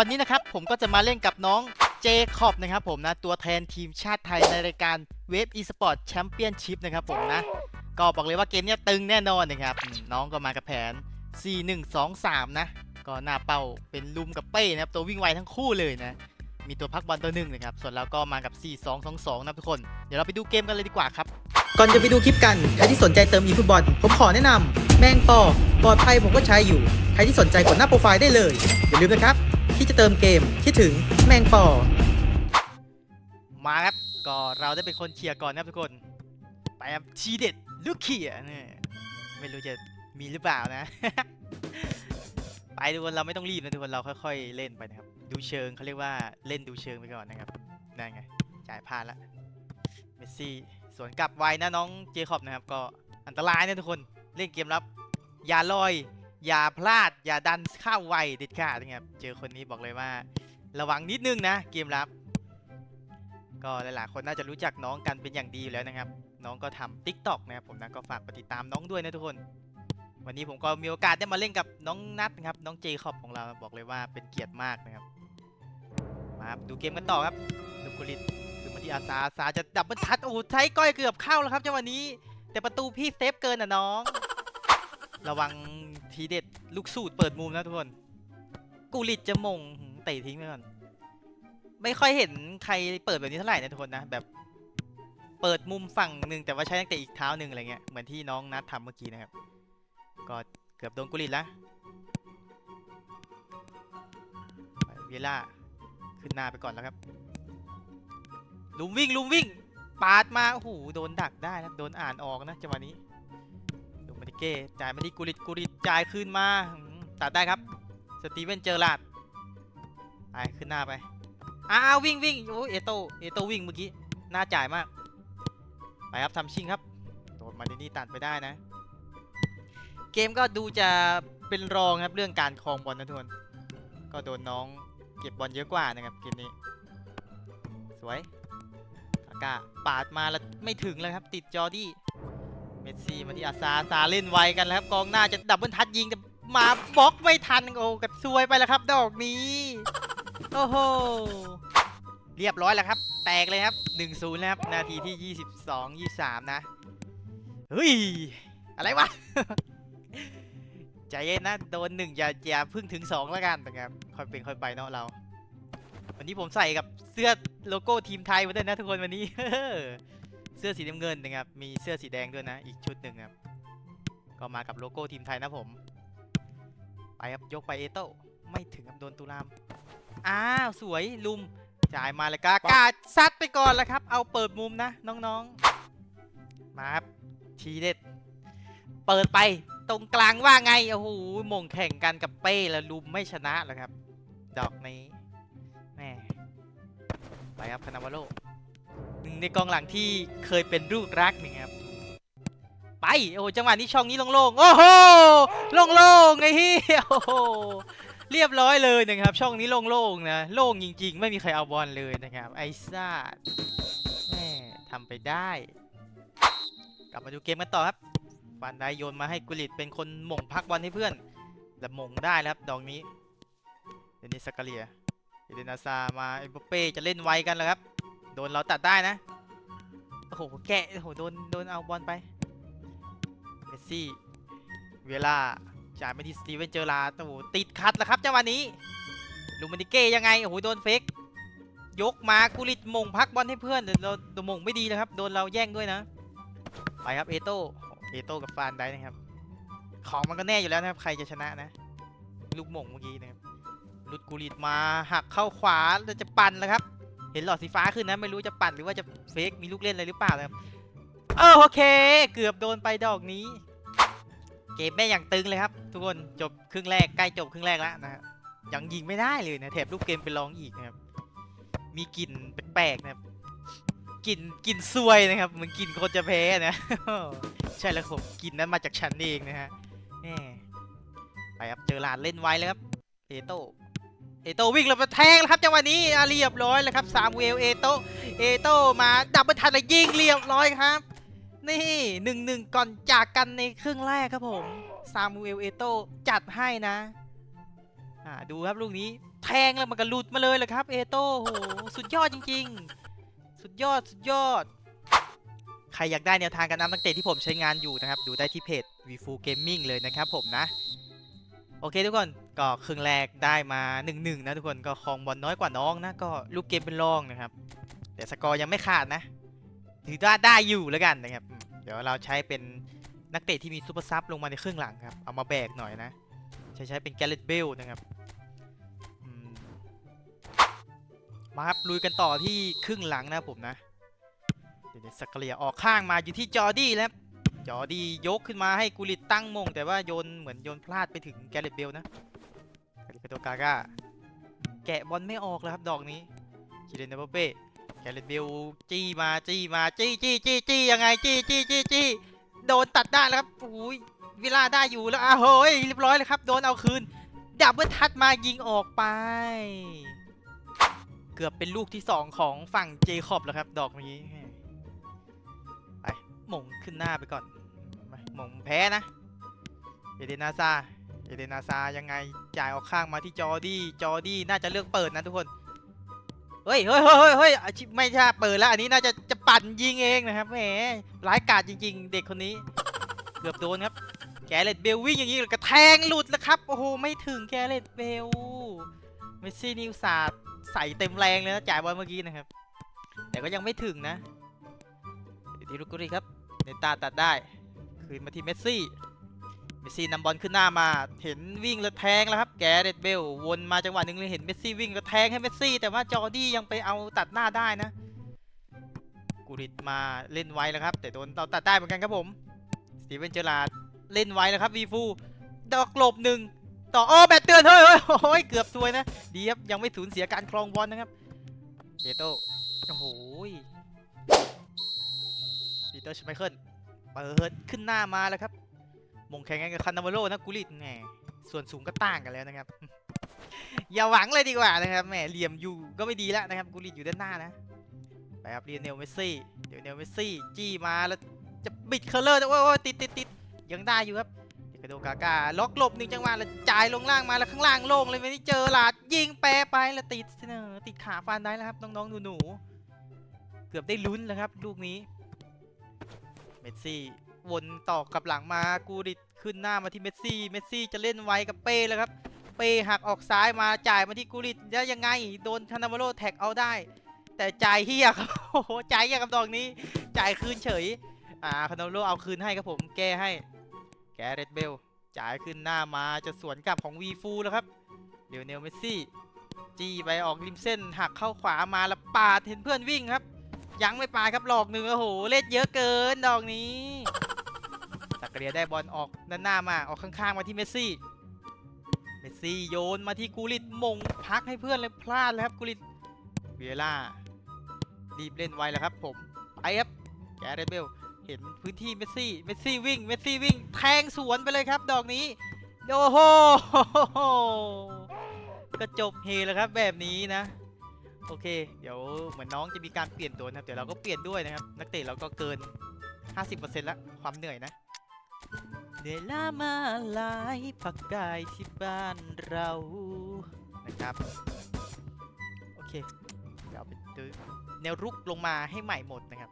วันนี้นะครับผมก็จะมาเล่นกับน้องเจคอบนะครับผมนะ ตัวแทนทีมชาติไทยในรายการเวฟอีสปอร์ตแชมเปี้ยนชิพนะครับผมนะ ก็บอกเลยว่าเกมนี้ตึงแน่นอนนะครับ น้องก็มากับแผน 4-1-2-3 นะ ก็หน้าเป้าเป็นลุมกับเป้นะครับ ตัววิ่งไวทั้งคู่เลยนะ มีตัวพักบอลตัวหนึ่งนะครับ ส่วนเราก็มากับ 4-2-2-2 นะทุกคน เดี๋ยวเราไปดูเกมกันเลยดีกว่าครับ ก่อนจะไปดูคลิปกัน ใครที่สนใจเติมอีฟุตบอลผมขอแนะนำแมงปอปลอดภัยผมก็ใช้อยู่ ใครที่สนใจกดหน้าโปรไฟล์ได้เลยอย่าลืมนะครับ ที่จะเติมเกมคิดถึงแมงปอ มาครับ ก็เราได้เป็นคนเคลียร์ก่อนนะครับทุกคน ไปครับทีเด็ดลูกเขียเนี่ยไม่รู้จะมีหรือเปล่านะ ไปทุกคนเราไม่ต้องรีบนะทุกคนเราค่อย ๆ เล่นไปนะครับ ดูเชิงเขาเรียกว่าเล่นดูเชิงไปก่อนนะครับนั่นไงจ่ายพลาดละเมสซี่สวนกลับไวนะน้องเจคอบนะครับ ก็อันตรายนะทุกคนเล่นเกมรับอย่าลอย อย่าพลาดอย่าดันเข้าไวเด็ดขาดนะครับเจอคนนี้บอกเลยว่า ระวังนิดนึงนะเกมรับ ก็หลายๆคนน่าจะรู้จักน้องกันเป็นอย่างดีอยู่แล้วนะครับ น้องก็ทำ t ิ k t o k นะครับผมนะก็ฝากไปติดตามน้องด้วยนะทุกคน วันนี้ผมก็มีโอกาสได้มาเล่นกับน้องนัทนะครับน้องเจคอบของเราบอกเลยว่าเป็นเกียรติมากนะครับมาครับดูเกมกันต่อครับลูกุลิตคือมาที่อาซาอาซาจะดับเบิลทัชโอ้ใช้ก้อยเกือบเข้าแล้วครับจังหวะนี้ แต่ประตูพี่เซฟเกินอะน้อง ระวังทีเด็ดลูกสูตรเปิดมุมนะทุกคนกุลิตจะมงเตะทิ้งไปก่อน ไม่ค่อยเห็นใครเปิดแบบนี้เท่าไหร่นะทุกคนนะ แบบ เปิดมุมฝั่งหนึ่งแต่ว่าใช้ตั้งแต่อีกเท้าหนึ่งอะไรเงี้ย เหมือนที่น้องนัดทำเมื่อกี้นะครับ ก็เกือบโดนกุลิตแล้วไปเวล่าขึ้นหน้าไปก่อนแล้วครับ ลุมวิ่งลุมวิ่ง ปาดมา โอ้โห โดนดักได้นะโดนอ่านออกนะจังหวะนี้ เกจ่ายมาที่กุลิตกุลิตจ่ายคืนมาตัดได้ครับ สตีเวนเจอร์ลาดไปขึ้นหน้าไป อ้าววิ่งวิ่งโอ้เอโตเอโตวิ่งเมื่อกี้หน่าจ่ายมาก ไปครับทำชิงครับ โดนมาดินี่ตัดไปได้นะ เกมก็ดูจะเป็นรองครับเรื่องการครองบอลนะทุกคน ก็โดนน้องเก็บบอลเยอะกว่านะครับเกมนี้ สวยคาก้าปาดมาแล้วไม่ถึงเลยครับ ติดจอร์ดี้ มสซี่มาที่อาซาซาเล่นไวกันแล้วครับกองหน้าจะดับเบิลทัชยิงแต่มาบล็อกไม่ทันโอ้กัดซวยไปแล้วครับ ดอกนี้โอ้โหเรียบร้อยแล้วครับ แตกเลยครับ 1-0แล้วครับนาทีที่ 22 23 นะเฮ้ยอะไรวะใจเย็นนะโดนหนึ่งอย่าอย่าพึ่งถึง2แล้วกันนะครับค่อยเป็นค่อยไปเนาะเรา วันนี้ผมใส่กับเสื้อโลโก้ทีมไทยมาด้วยนะทุกคนวันนี้ เสื้อสีน้ำเงินนะครับ มีเสื้อสีแดงด้วยนะ อีกชุดหนึ่งครับ ก็มากับโลโก้ทีมไทยนะผม ไปครับ ยกไปเอโต้ไม่ถึงครับโดนตุลาม อ้าว สวยลุม จ่ายมาเลยกากาซัดไปก่อนแล้วครับ เอาเปิดมุมนะ น้องๆ มาครับ ทีเด็ด เปิดไปตรงกลางว่าไง โอ้โหมงแข่งกันกับเป้แล้วลุมไม่ชนะแล้วครับ ดอกนี้แม่ไปครับคานาวาโลห นึ่งในกองหลังที่เคยเป็นลูกรักนี่ครับไปโอ้จังหวะนี้ช่องนี้โล่งๆโอ้โหโล่งๆไอ้เหี้ยโอ้โหเรียบร้อยเลยนะครับ ช่องนี้โล่งๆนะโล่งจริง ๆ ไม่มีใครเอาบอลเลยนะครับ ไอซ่าแม่ทำไปได้ กลับมาดูเกมกันต่อครับฟันไดโยนมาให้กุลิตเป็นคนหม่งพักบอลให้เพื่อนแต่หม่งได้แล้วครับดอกนี้เดนิสกาเลียเอเดนาซามาเอ็มบัปเป้จะเล่นไวกันแล้วครับ โดนเราตัดได้นะ โอ้โห แกะ โอ้โห โดน โดนเอาบอลไป เมสซี่ เวลาจ่ายไปที่สตีเวนเจอร์ลาโอ้โห ติดขัดแล้วครับจังหวะนี้ ลูมานิเก้ยังไง โอ้โห โดนเฟก ยกมากุลิตมงพักบอลให้เพื่อนเราโดนมงไม่ดีนะครับ โดนเราแย่งด้วยนะ ไปครับเอโต้ เอโต้กับฟานได้นะครับ ของมันก็แน่อยู่แล้วนะครับ ใครจะชนะนะ ลูกมงเมื่อกี้นะครับลุดกุลิตมาหักเข้าขวาแล้วจะปั่นแล้วครับ เห็นหลอดสีฟ้าขึ้นนะ ไม่รู้จะปั่นหรือว่าจะเฟกมีลูกเล่นอะไรหรือเปล่านะครับเออโอเค เกือบโดนไปดอกนี้ เกมแม่อย่างตึงเลยครับ ทุกคนจบครึ่งแรกใกล้จบครึ่งแรกแล้วนะยังยิงไม่ได้เลยนะแถบรูปเกมไปลองอีกนะครับ มีกลิ่นแปลกๆนะครับกลิ่นกลิ่นซวยนะครับเหมือนกลิ่นคนจะแพ้นะใช่แล้วผมกลิ่นนั้นมาจากฉันเองนะฮะไปครับเจอหลานเล่นไวเลยครับเอโต เอโตวิ่งแล้วมาแทงแล้วครับจังหวะนี้อะเรียบร้อยแล้วครับซามเอลเอโตเอโตมาดับเบิลทันเลยยิงเรียบร้อยครับ นี่หนึ่งหนึ่งก่อนจากกันในครึ่งแรกครับผมซามูเอลเอโตจัดให้นะอ่าดูครับลูกนี้แทงแล้วมันก็หลุดมาเลยเลยครับเอโต้โหสุดยอดจริง ๆ สุดยอดสุดยอด ใครอยากได้แนวทางการนำนักเตะที่ผมใช้งานอยู่นะครับ ดูได้ที่เพจ v f u Gaming เลยนะครับผมนะ โอเคทุกคนก็ครึ่งแรกได้มา1นหนึ่งนะทุกคนก็ครองบอลน้อยกว่าน้องนะก็ลูกเกมเป็นรองนะครับ แต่สกอร์ยังไม่ขาดนะ ถือว่าได้อยู่แล้วกันนะครับ เดี๋ยวเราใช้เป็นนักเตะที่มีซูเปอร์ซับลงมาในครึ่งหลังครับ เอามาแบกหน่อยนะ ใช้ใช้เป็นแกลเลตเบลนะครับมาครับลุยกันต่อที่ครึ่งหลังนะผมนะเดี๋ยวสกเลียออกข้างมาอยู่ที่จอร์ดี้แล้ว จอดียกขึ้นมาให้กุลิตตั้งมง แต่ว่าโยนเหมือนโยนพลาดไปถึงแกลเลตเบลนะกาลิเปโตกาก้าแกะบอลไม่ออกแล้วครับดอกนี้คิเรนเนเปเป้แกลเลตเบลจี้มาจี้มาจี้จี้จี้จี้ยังไงจี้จี้จี้จี้โดนตัดได้แล้วครับโอ้ยเวลาได้อยู่แล้วอ้าวเฮ้ยเรียบร้อยเลยครับโดนเอาคืนดับเบิลทัดมายิงออกไป เกือบเป็นลูกที่สองของฝั่งเจคอบแล้วครับ ดอกนี้ หมงขึ้นหน้าไปก่อนหมงแพ้นะ เอเดนาซา เอเดนาซายังไงจ่ายออกข้างมาที่จอร์ดี้ จอร์ดี้น่าจะเลือกเปิดนะทุกคน เฮ้ยเฮ้ยเฮ้ยเฮ้ยไม่ใช่เปิดแล้วอันนี้น่าจะจะปั่นยิงเองนะครับแหมร้ายกาจจริง ๆ เด็กคนนี้ เกือบโดนครับ แกเรตเบลวิ่งอย่างนี้กระแทงหลุดแล้วครับ โอ้โห ไม่ถึงแกเรตเบล เมสซี่นิวสาดใส่เต็มแรงเลยนะจ่ายบอลเมื่อกี้นะครับ แต่ก็ยังไม่ถึงนะอยู่ที่ลูกกุรีครับ เนตาตัดได้ คืนมาที่เมสซี่เมสซี่นำบอลขึ้นหน้ามาเห็นวิ่งแล้วแทงแล้วครับแกเรตเบลวนมาจังหวะหนึ่งเลยเห็นเมสซี่วิ่งแล้วแทงให้เมสซี่แต่ว่าจอร์ดี้ยังไปเอาตัดหน้าได้นะกูริตมาเล่นไว้แล้วครับ แต่โดนเราตัดได้เหมือนกันครับผมสตีเวนเจอราดเล่นไว้แล้วครับวีฟูดอกหลบหนึ่งต่ออ้อแบตเตือนเฮ้ยเฮ้ยโอ้ยเกือบซวยนะดีครับยังไม่สูญเสียการครองบอลนะครับเจโตโอ้โห ปีเตอร์ชไมเคิลเปิดขึ้นหน้ามาแล้วครับ มงแข่งกันกับคันนาวาโรนะกุลิตแหมส่วนสูงก็ต่างกันแล้วนะครับ อย่าหวังเลยดีกว่านะครับแหมเหลี่ยมอยู่ก็ไม่ดีแล้วนะครับกุลิตอยู่ด้านหน้านะไปครับเรียนเนลเมสซี่เดี๋ยวเนลเมสซี่จี้มาแล้วจะบิดเคอร์เลอร์แต่ว่าโอ้ยติดติดติดยังได้อยู่ครับกระโดดกาการ็อกหลบหนึ่งจังหวะแล้วจ่ายลงล่างมาแล้วข้างล่างโล่งเลยไม่ได้เจอหลาดยิงแปรไปแล้วติดเนอติดขาฟันได้แล้วครับน้องๆหนูๆเกือบได้ลุ้นแล้วครับลูกนี้ มสซี่วนต่อกลับหลังมากูดิดขึ้นหน้ามาที่เมสซี่เมสซี่จะเล่นไวกับเป้แล้วครับ เป้หักออกซ้ายมาจ่ายมาที่กูดิดแล้วยังไงโดนคานาวาโรแท็กเอาได้ แต่จ่ายเฮียครับโอ้โหจ่ายเฮียกับดอกนี้ จ่ายคืนเฉยอ่าคานาวาโรเอาคืนให้ครับผมแก้ให้ แกเรตเบลจ่ายขึ้นหน้ามาจะสวนกลับของวีฟูแล้วครับเดี๋ยวเนลเมสซี่จี้ไปออกริมเส้นหักเข้าขวามาแล้วปาดเห็นเพื่อนวิ่งครับ ยังไม่ปาดครับหลอกหนึ่งโอ้โหเล่นเยอะเกินดอกนี้สักเรียได้บอลออกด้านหน้ามาออกข้างๆมาที่เมสซี่เมสซี่โยนมาที่กูริตมงพักให้เพื่อนเลยพลาดเลยครับกูริตเวียล่ารีบเล่นไวแล้วครับ ผมไปครับแกเรตเบลเห็นพื้นที่เมสซี่เมสซี่วิ่งเมสซี่วิ่งแทงสวนไปเลยครับ ดอกนี้โอ้โหก็จบเฮแล้วครับแบบนี้นะ โอเค เดี๋ยวเหมือนน้องจะมีการเปลี่ยนตัวนะครับเดี๋ยวเราก็เปลี่ยนด้วยนะครับ นักเตะเราก็เกิน 50%แล้วความเหนื่อยนะเหนื่อยล้ามาหลายพักกายที่บ้านเรานะครับ โอเคเดี๋ยวไปดูแนวรุกลงมาให้ใหม่หมดนะครับ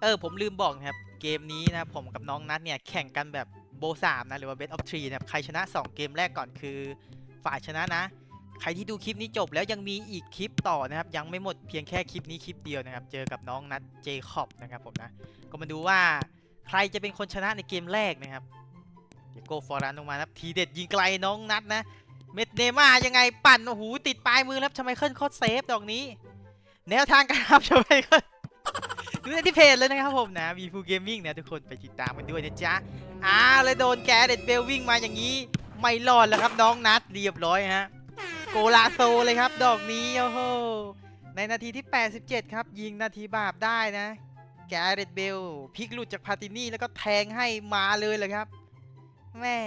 เออ ผมลืมบอกนะครับ เกมนี้นะผมกับน้องนัทเนี่ย แข่งกันแบบโบสามนะ หรือว่า best of three นะครับ ใครชนะ 2 เกมแรกก่อนคือ ฝ่ายชนะนะ ใครที่ดูคลิปนี้จบแล้วยังมีอีกคลิปต่อนะครับ ยังไม่หมดเพียงแค่คลิปนี้คลิปเดียวนะครับ เจอกับน้องนัทเจคอบนะครับผมนะ ก็มาดูว่าใครจะเป็นคนชนะในเกมแรกนะครับ เดี๋ยวโกฟอรันลงมานะครับทีเด็ดยิงไกลน้องนัทนะ เมดเนม่ายังไงปั่นโอ้โหติดปลายมือแล้วทำไมเคิลโคตรเซฟดอกนี้ แนวทางการทำทำไมเคิลดูในที่เพจเลยนะครับผมนะมีฟูเกมมิ่งนะทุกคนไปติดตามกันด้วยนะจ๊ะอ้าวเลยโดนแกเด็ดเบลวิ่งมาอย่างนี้ ไม่รอดแล้วครับน้องนัดเรียบร้อยฮะ โกลาโซเลยครับ ดอกนี้โอ้โหในนาทีที่ 87 ครับ ยิงนาทีบาปได้นะ แกเรตเบลพลิกหลุดจากพาตินี่แล้วก็แทงให้มาเลยเลยครับแม่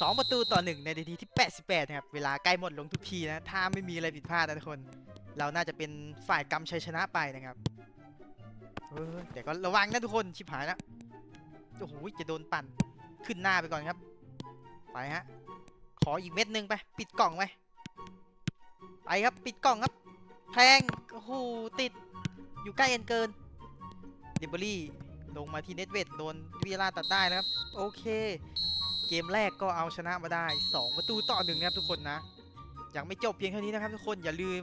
สองประตูต่อหนึ่งในนาทีที่ 88นะครับ เวลาใกล้หมดลงทุกทีนะ ถ้าไม่มีอะไรผิดพลาดนะทุกคน เราน่าจะเป็นฝ่ายกำชัยชนะไปนะครับเออแต่ก็ระวังนะทุกคน ชิบหายแล้ว โอ้โห จะโดนปั่น ขึ้นหน้าไปก่อนครับ ไปฮะ ออีกเม็ดหนึ่งไป ปิดกล่องไปไปครับ ปิดกล่องครับแพงโอ้โหติด อยู่ใกล้เอ็นเกินเดบรี่ลงมาที่เน็ตเวทโดนวิลาตัดได้นะครับ โอเค เกมแรกก็เอาชนะมาได้ 2 ประตูต่อหนึ่งนะครับทุกคนนะยังไม่จบเพียงเท่านี้นะครับทุกคนอย่าลืม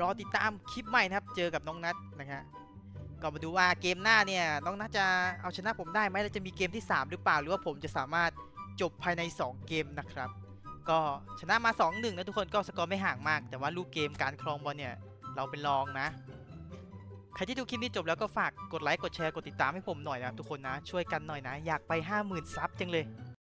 รอติดตามคลิปใหม่นะครับ เจอกับน้องนัทนะฮะก็มาดูว่าเกมหน้าเนี่ยน้องนัทจะเอาชนะผมได้ไหมแล้วจะมีเกมที่ 3 หรือเปล่า หรือว่าผมจะสามารถจบภายใน 2 เกมนะครับ ก็ชนะมา 2-1 นะทุกคนก็สกอร์ไม่ห่างมาก แต่ว่าลูกเกมการครองบอลเนี่ย เราเป็นรองนะ ใครที่ดูคลิปนี้จบแล้วก็ฝากกดไลค์กดแชร์กดติดตามให้ผมหน่อยนะครับทุกคนนะ ช่วยกันหน่อยนะ อยากไป 50,000 ซับจังเลย